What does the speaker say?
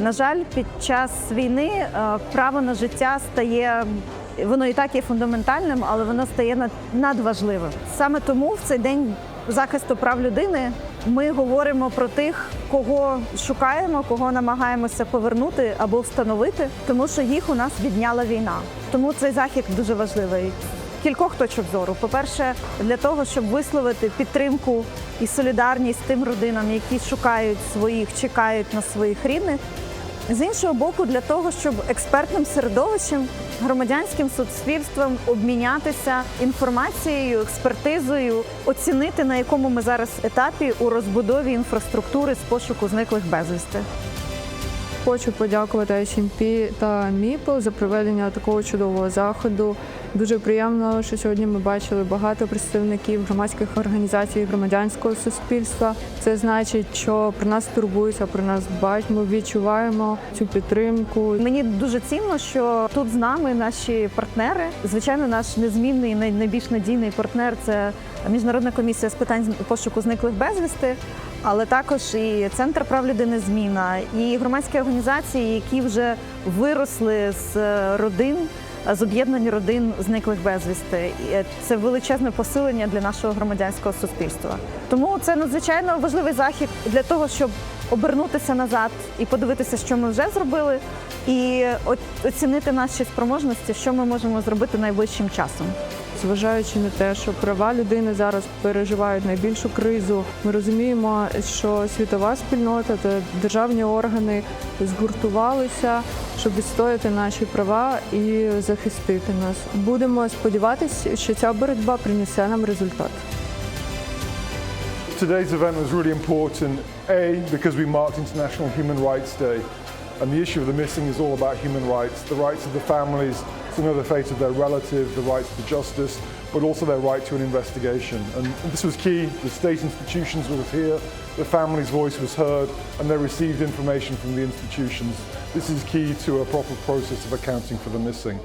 На жаль, під час війни е, право на життя стає. Воно і так є фундаментальним, але воно стає над- надважливим. Саме тому в цей день захисту прав людини ми говоримо про тих, кого шукаємо, кого намагаємося повернути або встановити, тому що їх у нас відняла війна. Тому цей захід дуже важливий. Кількох точок зору. По-перше, для того, щоб висловити підтримку і солідарність тим родинам, які шукають своїх, чекають на своїх рідних. З іншого боку, для того, щоб експертним середовищем, громадянським суспільством обмінятися інформацією, експертизою, оцінити на якому ми зараз етапі у розбудові інфраструктури з пошуку зниклих безвісти. Хочу подякувати HMP та МІПЛ за проведення такого чудового заходу. Дуже приємно, що сьогодні ми бачили багато представників громадських організацій, громадянського суспільства. Це значить, що про нас турбуються, про нас. Ми відчуваємо цю підтримку. Мені дуже цінно, що тут з нами наші партнери. Звичайно, наш незмінний найбільш надійний партнер це міжнародна комісія з питань пошуку зниклих безвісти, але також і центр прав людини зміна, і громадські організації, які вже виросли з е, родин. З об'єднань родин зниклих безвісти. Е, Це величезне посилення для нашого громадянського суспільства. Тому це надзвичайно важливий захід для того, щоб обернутися назад і подивитися, що ми вже зробили, і оцінити наші спроможності, що ми можемо зробити найближчим часом. Зважаючи на те, що права людини зараз переживають найбільшу кризу, ми розуміємо, що світова спільнота та державні органи згуртувалися, щоб відстояти наші права і захистити нас. Будемо сподіватися, що ця боротьба принесе нам результат. Today's event was really important, A, because we marked International Human Rights Day, and the issue of the missing is all about human rights, the rights of the families to know the fate of their relative, the rights to justice, but also their right to an investigation. And this was key. The state institutions were here, the family's voice was heard, and they received information from the institutions. This is key to a proper process of accounting for the missing.